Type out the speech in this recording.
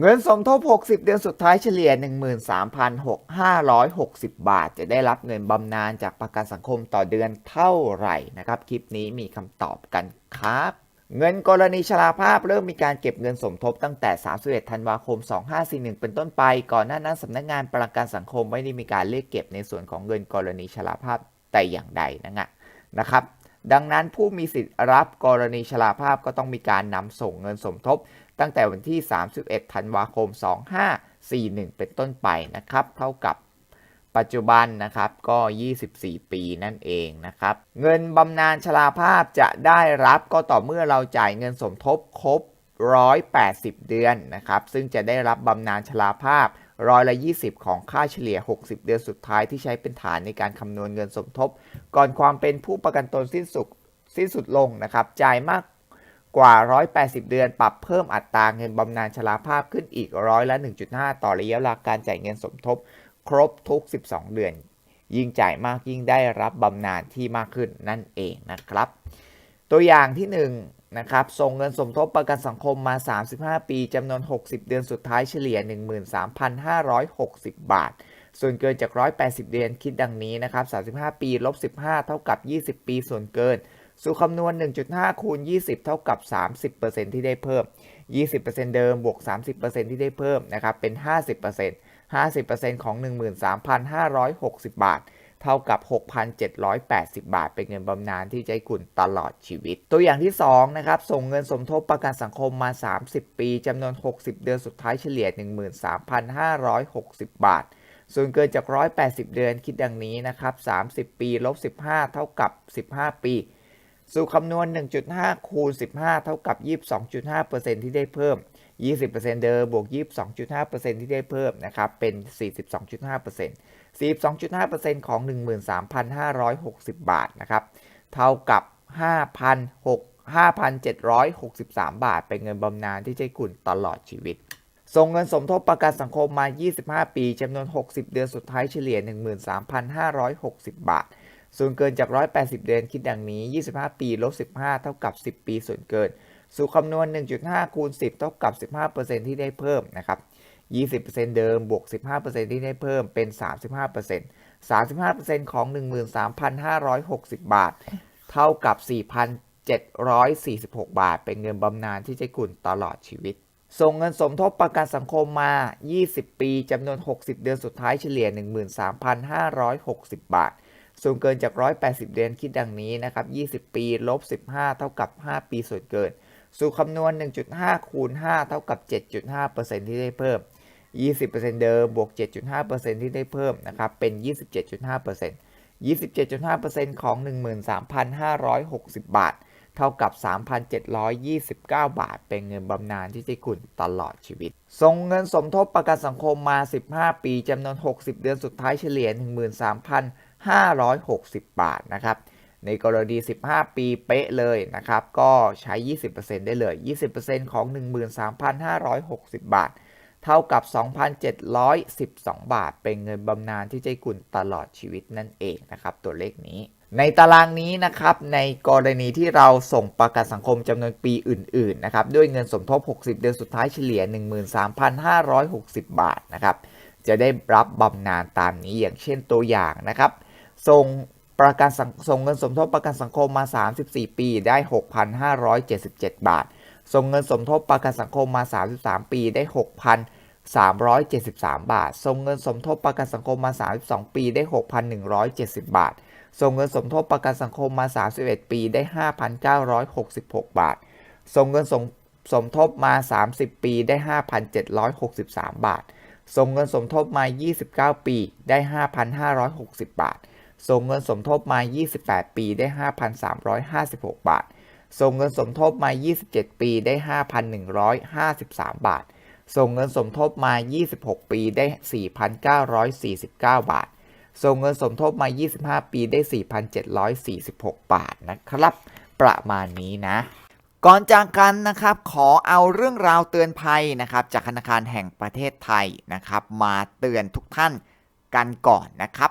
เงินสมทบ 60 เดือนสุดท้ายเฉลี่ย 13,560 บาท จะได้รับเงินบำนาญจากประกันสังคมต่อเดือนเท่าไหร่นะครับ คลิปนี้มีคำตอบกันครับ เงินกรณีชราภาพเริ่มมีการเก็บเงินสมทบตั้งแต่ 31 ธันวาคม 2541 เป็นต้นไป ก่อนหน้านั้นสำนักงานประกันสังคมไม่ได้มีการเรียกเก็บในส่วนของเงินกรณีชราภาพแต่อย่างใดนะนะครับดังนั้นผู้มีสิทธิ์รับกรณีชราภาพก็ต้องมีการนำส่งเงินสมทบ ตั้งแต่วันที่ 31 ธันวาคม 2541 เป็นต้นไปนะครับ เท่ากับปัจจุบันนะครับก็ 24 ปีนั่นเองนะครับ เงินบำนาญชราภาพจะได้รับก็ต่อเมื่อเราจ่ายเงินสมทบครบ 180 เดือนนะครับ ซึ่งจะได้รับบำนาญชราภาพร้อยละ 20 ของค่าเฉลี่ย 60 เดือนสุดท้ายที่ใช้เป็นฐานในการคำนวณเงินสมทบ ก่อนความเป็นผู้ประกันตนสิ้นสุดสิ้นสุดลงนะครับ จ่ายมาก กว่า 180 เดือน ปรับเพิ่มอัตราเงินบำนาญชราภาพขึ้นอีกร้อยละ 1.5 ต่อระยะเวลาการจ่ายเงินสมทบ ครบทุก 12 เดือน ยิ่งจ่ายมากยิ่งได้รับบำนาญที่มากขึ้นนั่นเองนะครับ ตัวอย่างที่ 1 นะครับ ส่งเงินสมทบประกันสังคมมา 35 ปีจำนวน 60 เดือนสุดท้ายเฉลี่ย 13,560 บาทส่วนเกินจาก 180 เดือนคิดดังนี้นะครับ 35 ปี ลบ 15 เท่ากับ 20 ปี ส่วนเกิน สู่คำนวณ 1.5 คูณ 20 เท่ากับ 30%ที่ได้เพิ่ม 20%เดิมบวก 30%ที่ได้เพิ่มนะครับ เป็น 50% 50%ของ 13,560 บาท เท่ากับ 6,780 บาท เป็นเงินบำนาญที่จะใจกุ่นตลอดชีวิต ตัวอย่างที่ 2 นะครับ ส่งเงินสมทบประกันสังคมมา 30 ปีจำนวน 60 เดือนสุดท้ายเฉลี่ย 13,560 บาทส่วนเกินจาก 180 เดือนคิดดังนี้นะครับ 30 ปี ลบ 15 เท่ากับ 15 ปี สู่คำนวณ 1.5 คูณ 15 เท่ากับ 22.5%ที่ได้เพิ่ม 20%เดิมบวก 22.5%ที่ได้เพิ่มนะครับ เป็น 42.5% 42.5%ของ 13,560 บาทนะครับ เท่ากับ 5,763 บาท เป็นเงินบำนาญที่ใจกุ่นตลอดชีวิต ส่งเงินสมทบประกันสังคมมา 25 ปีจำนวน 60 เดือนสุดท้ายเฉลี่ย 13,560 บาท ส่วนเกินจาก 180 เดือนคิดดังนี้ 25 ปีลบ15 เท่ากับ 10 ปีส่วนเกิน สู่คำนวณ 1.5 คูณ 10 เท่ากับ 15%ที่ได้เพิ่มนะครับ 20%เดิมบวก 15%ที่ได้เพิ่มเป็น 35% 35%ของ 13,560 บาท เท่ากับ 4,746 บาท เป็นเงินบำนาญที่จะกุ่นตลอดชีวิต ส่งเงินสมทบประกันสังคมมา 20 ปีจำนวน 60 เดือนสุดท้ายเฉลี่ย 13,560 บาท ส่วนเกินจาก 180 เดือนคิดดังนี้นะครับ 20 ปีลบ 15 เท่ากับ 5 ปีส่วนเกิน สู่คำนวณ 1.5 คูณ 5 เท่ากับ 7.5%ที่ได้เพิ่ม 20%เดิมบวก 7.5%ที่ได้เพิ่มนะครับ เป็น 27.5% 27.5%ของ 13,560 บาท เท่ากับ 3,729 บาท เป็นเงินบำนาญที่จะกุ่นตลอดชีวิต ส่งเงินสมทบประกันสังคมมา 15 ปีจำนวน 60 เดือนสุดท้ายเฉลี่ย 13,000 560 บาทนะครับ ในกรณี 15 ปีเป๊ะเลยนะครับ ก็ใช้ 20%ได้เลย 20%ของ 13,560 บาท เท่ากับ 2,712 บาท เป็นเงินบำนาญที่ใจกุ่นตลอดชีวิตนั่นเองนะครับ ตัวเลขนี้ในตารางนี้นะครับในกรณีที่เราส่งประกันสังคมจำนวนปีอื่นๆนะครับด้วยเงินสมทบ 60 เดือนสุดท้ายเฉลี่ย 13,560 บาทนะครับจะได้รับบำนาญตามนี้อย่างเช่นตัวอย่างนะครับ ส่งประกันส่งเงินสมทบประกันสังคมมา 34 ปี ได้ 6,577 บาท ส่งเงินสมทบประกันสังคมมา 33 ปี ได้ 6,373 บาท ส่งเงินสมทบประกันสังคมมา 32 ปี ได้ 6,170 บาท ส่งเงินสมทบประกันสังคมมา 31 ปี ได้ 5,966 บาท ส่งเงินสมสมทบมา 30 ปี ได้ 5,763 บาท ส่งเงินสมทบมา 29 ปี ได้ 5,560 บาท ส่งเงินสมทบมา 28 ปีได้ 5,356 บาท ส่งเงินสมทบมา 27 ปีได้ 5,153 บาท ส่งเงินสมทบมา 26 ปีได้ 4,949 บาท ส่งเงินสมทบมา 25 ปีได้ 4,746 บาทนะครับ ประมาณนี้นะก่อนจากกันนะครับขอเอาเรื่องราวเตือนภัยนะครับจากธนาคารแห่งประเทศไทยนะครับ มาเตือนทุกท่านกันก่อนนะครับ